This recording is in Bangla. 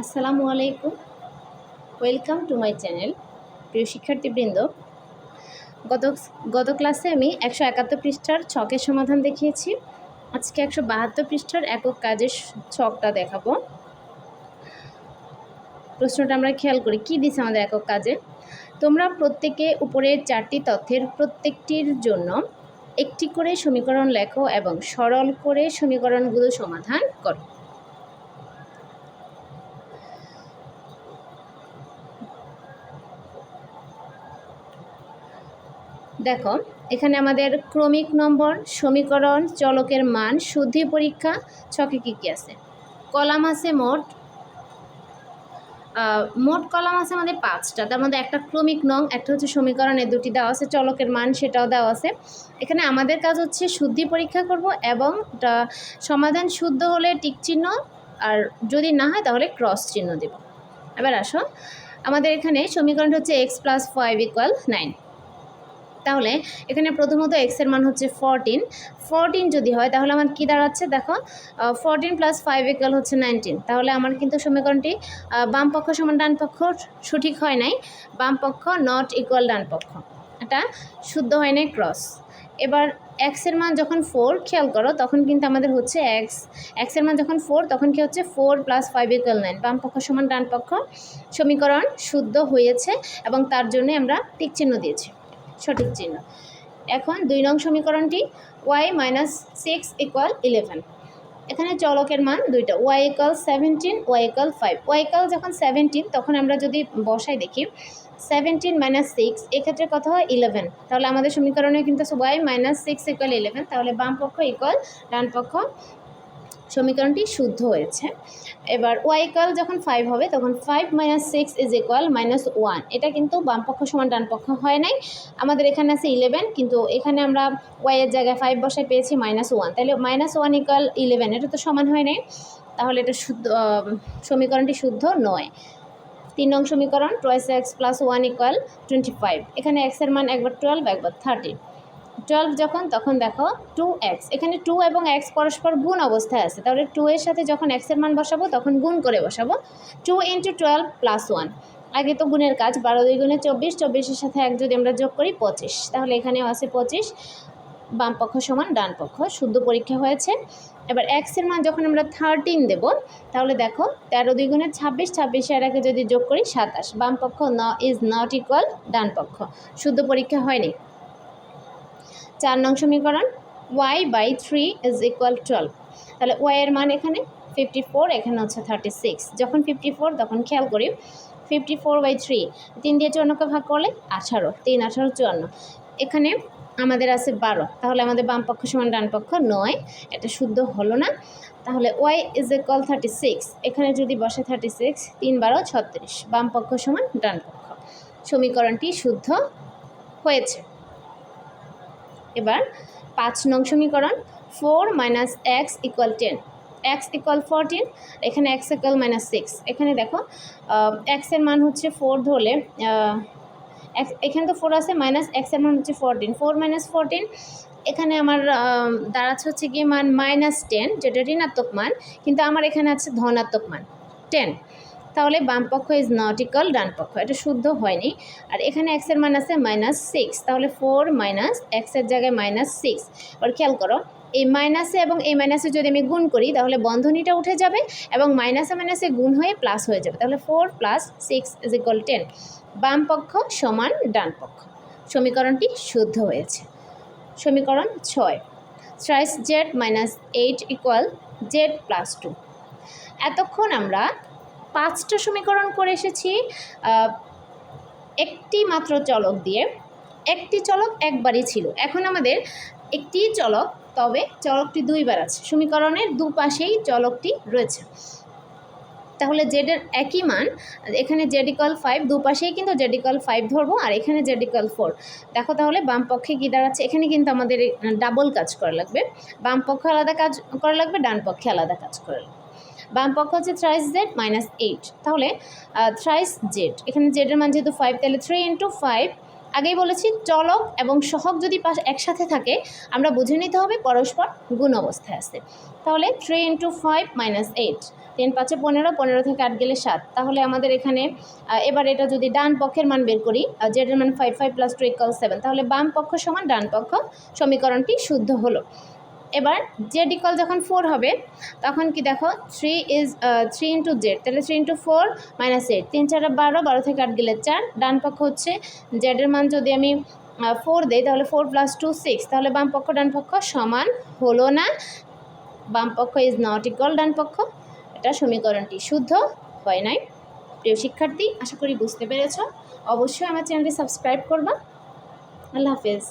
আসসালামু আলাইকুম। ওয়েলকাম টু মাই চ্যানেল প্রিয় শিক্ষার্থীবৃন্দ। গত গত ক্লাসে আমি একশো একাত্তর পৃষ্ঠার ছকের সমাধান দেখিয়েছি। আজকে একশো বাহাত্তর পৃষ্ঠার একক কাজের ছকটা দেখাবো। প্রশ্নটা আমরা খেয়াল করি, কী দিছে আমাদের একক কাজে? তোমরা প্রত্যেকে উপরের চারটি তথ্যের প্রত্যেকটির জন্য একটি করে সমীকরণ লেখো এবং সরল করে সমীকরণগুলো সমাধান করো। দেখো, এখানে আমাদের ক্রমিক নম্বর, সমীকরণ, চলকের মান, শুদ্ধি পরীক্ষা, ছকে কী কী আছে? কলাম আছে মোট মোট কলাম আছে আমাদের পাঁচটা। তার মধ্যে একটা ক্রমিক নং, একটা হচ্ছে সমীকরণের দুটি দেওয়া আছে, চলকের মান সেটাও দেওয়া আছে। এখানে আমাদের কাজ হচ্ছে শুদ্ধি পরীক্ষা করব এবং সমাধান শুদ্ধ হলে টিক চিহ্ন, আর যদি না হয় তাহলে ক্রস চিহ্ন দেব। এবার আসো, আমাদের এখানে সমীকরণটা হচ্ছে X plus five equal nine তাহলে এখানে প্রথমত এক্সের মান হচ্ছে ফরটিন ফরটিন যদি হয়, তাহলে আমার কী দাঁড়াচ্ছে? দেখো ফরটিন প্লাস ফাইভ ইকুয়াল হচ্ছে নাইনটিন তাহলে আমার কিন্তু সমীকরণটি বাম পক্ষ সমান ডান পক্ষ সঠিক হয় নাই। বাম পক্ষ নট ইকুয়াল ডান পক্ষ। এটা শুদ্ধ হয় নাই ক্রস এবার এক্সের মান যখন ফোর খেয়াল করো, তখন কিন্তু আমাদের হচ্ছে এক্স এক্সের মান যখন ফোর তখন কি হচ্ছে? Four plus five equal nine বাম পক্ষ সমান ডান পক্ষ। সমীকরণ শুদ্ধ হয়েছে এবং তার জন্য আমরা টিক চিহ্ন দিয়েছি। সঠিক চিহ্ন। এখন দুই নং সমীকরণটি Y minus six equal eleven এখানে চলকের মান দুইটা। Y equal seventeen Y equal five Y equal যখন সেভেন্টিন তখন আমরা যদি বসাই দেখি সেভেন্টিন মাইনাস সিক্স এক্ষেত্রে কত হয়? ইলেভেন তাহলে আমাদের সমীকরণে কিন্তু Y minus six equal eleven তাহলে বাম পক্ষ ইকুয়াল ডান পক্ষ সমীকরণটি শুদ্ধ হয়েছে। এবার ওয়াই ইকুয়াল যখন ফাইভ হবে, তখন five minus six is equal minus one এটা কিন্তু বাম পক্ষ সমান ডান পক্ষ হয় নাই। আমাদের এখানে আছে ইলেভেন কিন্তু এখানে আমরা ওয়াইয়ের জায়গায় ফাইভ বসায় পেয়েছি মাইনাস ওয়ান তাহলে মাইনাস ওয়ান ইকুয়াল ইলেভেন এটা তো সমান হয় নাই। তাহলে এটা শুদ্ধ সমীকরণটি শুদ্ধ নয়। তিন নং সমীকরণ twice X plus one equal twenty five এখানে এক্সের মান একবার টুয়েলভ একবার থার্টি টুয়েলভ যখন, তখন দেখো টু এক্স এখানে টু এবং এক্স পরস্পর গুণ অবস্থায় আছে। তাহলে টু এর সাথে যখন এক্সের মান বসাবো, তখন গুণ করে বসাবো। Two into twelve plus one আগে তো গুণের কাজ, বারো দুই গুণে চব্বিশ চব্বিশের সাথে এক যদি আমরা যোগ করি, পঁচিশ। তাহলে এখানেও আছে পঁচিশ। বাম পক্ষ সমান ডান পক্ষ। শুদ্ধ পরীক্ষা হয়েছে। এবার এক্সের মান যখন আমরা থার্টিন দেব, তাহলে দেখো তেরো দুই গুণে ছাব্বিশ ছাব্বিশের আগে যদি যোগ করি, সাতাশ। বাম পক্ষ ন ইজ নট ইকুয়াল ডান পক্ষ। শুদ্ধ পরীক্ষা হয়নি। চার নং সমীকরণ Y by three is equal twelve তাহলে ওয়াই এর মান এখানে ফিফটি ফোর এখানে হচ্ছে থার্টি সিক্স যখন ফিফটি ফোর তখন খেয়াল করি ফিফটি ফোর বাই থ্রি তিন দিয়ে চুয়ান্নকে ভাগ করলে আঠারো, তিন, আঠারো, চুয়ান্ন। এখানে আমাদের আছে বারো, তাহলে আমাদের বাম পক্ষ সমান ডান পক্ষ নয়, এটা শুদ্ধ হলো না। তাহলে Y is equal thirty six এখানে যদি বসে থার্টি সিক্স তিন, বারো, ছত্রিশ, বাম পক্ষ সমান ডান পক্ষ। সমীকরণটি শুদ্ধ হয়েছে। এবার পাঁচ নং সমীকরণ four minus X equal ten X equal fourteen এখানে এক্স ইকুয়াল মাইনাস সিক্স এখানে দেখো এক্সের মান হচ্ছে ফোর ধরলে এখানে তো ফোর আছে মাইনাস এক্সের মান হচ্ছে ফোরটিন ফোর মাইনাস ফোরটিন এখানে আমার দাঁড়াচ্ছে হচ্ছে গিয়ে মান মাইনাস টেন যেটা ঋণাত্মক মান, কিন্তু আমার এখানে আছে ধনাত্মক মান টেন তাহলে বাম পক্ষ ইজ নট ইকাল ডান পক্ষ। এটা শুদ্ধ হয়নি। আর এখানে এক্সের মান আছে মাইনাস সিক্স তাহলে ফোর মাইনাস এক্সের জায়গায় মাইনাস সিক্স এবার খেয়াল করো, এই মাইনাসে এবং এই মাইনাসে যদি আমি গুণ করি, তাহলে বন্ধনীটা উঠে যাবে এবং মাইনাসে মাইনাসে গুণ হয়ে প্লাস হয়ে যাবে। তাহলে four plus six is equal ten বাম পক্ষ সমান ডান পক্ষ। সমীকরণটি শুদ্ধ হয়েছে। সমীকরণ ছয়। Thrice Z minus eight equal Z plus two এতক্ষণ আমরা পাঁচটা সমীকরণ করে এসেছি একটি মাত্র চলক দিয়ে। একটি চলক একবারই ছিল। এখন আমাদের একটি চলক, তবে চলকটি দুইবার আছে। সমীকরণের দুপাশেই চলকটি রয়েছে। তাহলে জেডের একই মান, এখানে জেডিকল ফাইভ দুপাশেই কিন্তু জেডিকল ফাইভ ধরবো, আর এখানে জেডিকল ফোর দেখো তাহলে বাম পক্ষে কী দাঁড়াচ্ছে? এখানে কিন্তু আমাদের ডাবল কাজ করা লাগবে। বাম পক্ষে আলাদা কাজ করা লাগবে, ডান পক্ষে আলাদা কাজ করা লাগবে। বাম পক্ষ হচ্ছে থ্রাইস জেড মাইনাস এইট তাহলে থ্রাইস জেড এখানে জেডের মান যেহেতু ফাইভ তাহলে থ্রি ইন্টু ফাইভ আগেই বলেছি, চলক এবং সহক যদি পাশ একসাথে থাকে, আমরা বুঝে নিতে হবে পরস্পর গুণ অবস্থায় আছে। তাহলে three into five minus eight ten পাঁচে পনেরো পনেরো থেকে আট গেলে সাত। তাহলে আমাদের এখানে এবার এটা যদি ডান পক্ষের মান বের করি জেডের মান five five plus two equal seven তাহলে বাম পক্ষ সমান ডান পক্ষ সমীকরণটি শুদ্ধ হলো। এবার জেড ইকাল যখন ফোর হবে, তখন কি দেখো three is three into Z তাহলে three into four minus eight তিন চারে বারো বারো থেকে আট গেলে চার, ডান পক্ষ হচ্ছে জেডের মান যদি আমি ফোর দেই, তাহলে ফোর প্লাস টু সিক্স তাহলে বাম পক্ষ, ডান পক্ষ সমান হলো না। বাম পক্ষ ইজ নট ইকুয়াল ডান পক্ষ, এটা সমীকরণটি শুদ্ধ হয় নাই। প্রিয় শিক্ষার্থী, আশা করি বুঝতে পেরেছ। অবশ্যই আমার চ্যানেলটি সাবস্ক্রাইব করবা। আল্লাহ হাফেজ।